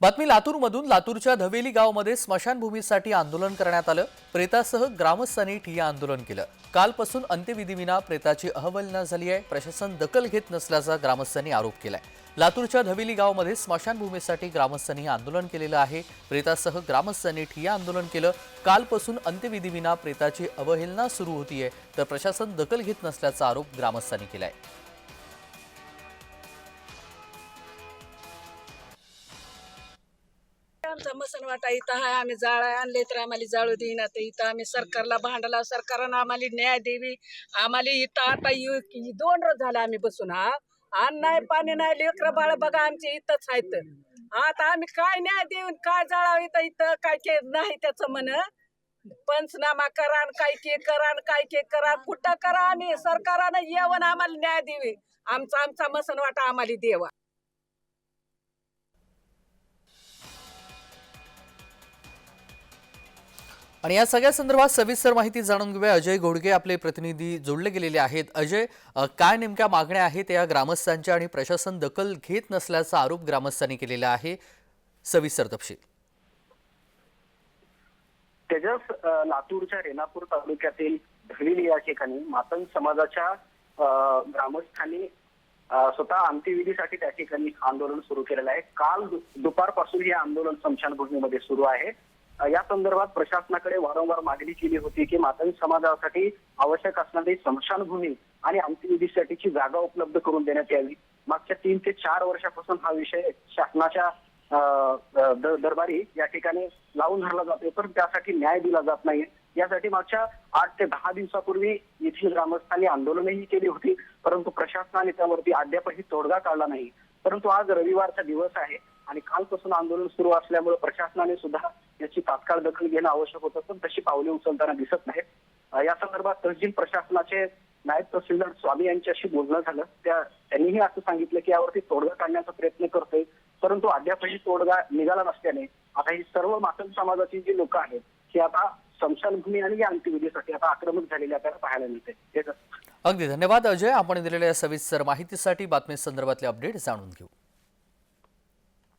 बातमी लातूरमधून लातूरच्या धवेली गावामध्ये स्मशानभूमीसाठी आंदोलन करण्यात आलं. प्रेतासह ग्रामस्थांनी ठिय्या आंदोलन केलं. कालपासून अंत्यविधीविना प्रेताची अहवलना झाली आहे. प्रशासन दखल घेत नसल्याचा ग्रामस्थांनी आरोप केलाय. लातूरच्या धवेली गावामध्ये स्मशानभूमीसाठी ग्रामस्थांनी आंदोलन केलेलं आहे. प्रेतासह ग्रामस्थांनी ठिय्या आंदोलन केलं. कालपासून अंत्यविधीविना प्रेताची अवहेलना सुरू होतीये. तर प्रशासन दखल घेत नसल्याचा आरोप ग्रामस्थांनी केलाय. आमचा मसन वाटा इथं आहे. आम्ही जाळ आणले तर आम्हाला जाळू देईना तर इथं आम्ही सरकारला भांडला. सरकारनं आम्हाला न्याय देवी आम्हाला इथं आता येऊ- दोन रोज झाला आम्ही बसून हा. अन्न नाही पाणी नाही लेकर बाळ बघा आमचे इथंच आहेत. आता आम्ही काय न्याय देऊन काय जाळावं इथं इथं काय के नाही त्याचं म्हण. पंचनामा करा आणि काय के करा आणि काय के करा. कुठं करा आम्ही? सरकारनं येऊन आम्हाला न्याय देवी आमचा आमचा मसन वाटा आम्हाला देवा. आणि या सगळ्या संदर्भात सविस्तर माहिती जाणून घेऊया. अजय घोडगे आपले प्रतिनिधी जोडले गेलेले आहेत. अजय काय नेमक्या मागण्या आहेत या ग्रामस्थांच्या आणि प्रशासन दखल घेत नसल्याचा आरोप ग्रामस्थांनी केलेला आहे? सविस्तर तपशील. तेजस लातूरच्या रेणापूर तालुक्यातील धळील या ठिकाणी मातंग समाजाच्या ग्रामस्थांनी स्वतः अंत्यविधीसाठी त्या ठिकाणी आंदोलन सुरू केलेलं आहे. काल दुपारपासून हे आंदोलन स्मशानभूमीमध्ये सुरू आहे. या संदर्भात प्रशासनाकडे वारंवार मागणी केली होती की मातंग समाजासाठी आवश्यक असणारी स्मशानभूमी आणि अंत्यविधीसाठीची जागा उपलब्ध करून देण्यात यावी. मागच्या तीन ते चार वर्षापासून हा विषय शासनाच्या दरबारी या ठिकाणी लावून धरला जातोय पण त्यासाठी न्याय दिला जात नाही यासाठी मागच्या आठ ते दहा दिवसापूर्वी येथील ग्रामस्थांनी आंदोलनही केली होती परंतु प्रशासनाने त्यावरती अद्यापही तोडगा काढला नाही. परंतु आज रविवारचा दिवस आहे आणि कालपासून आंदोलन सुरू असल्यामुळे प्रशासनाने सुद्धा तात्काळ दखल घेणं आवश्यक होतं पण तशी पावले उचलताना दिसत नाहीत. या संदर्भात तहसील प्रशासनाचे नायब तहसीलदार स्वामी यांच्याशी बोलणं झालं. त्या त्यांनीही असं सांगितलं की यावरती तोडगा काढण्याचा प्रयत्न करतोय. परंतु अद्यापही तोडगा निघाला नसल्याने आता ही सर्व मातंग समाजाची जी लोक आहेत ही आता स्मशानभूमी आणि या अंत्यविधीसाठी आता आक्रमक झालेली आपल्याला पाहायला मिळते. अगदी धन्यवाद अजय. आपण दिलेल्या सविस्तर माहितीसाठी बातमी संदर्भातले अपडेट जाणून घेऊ.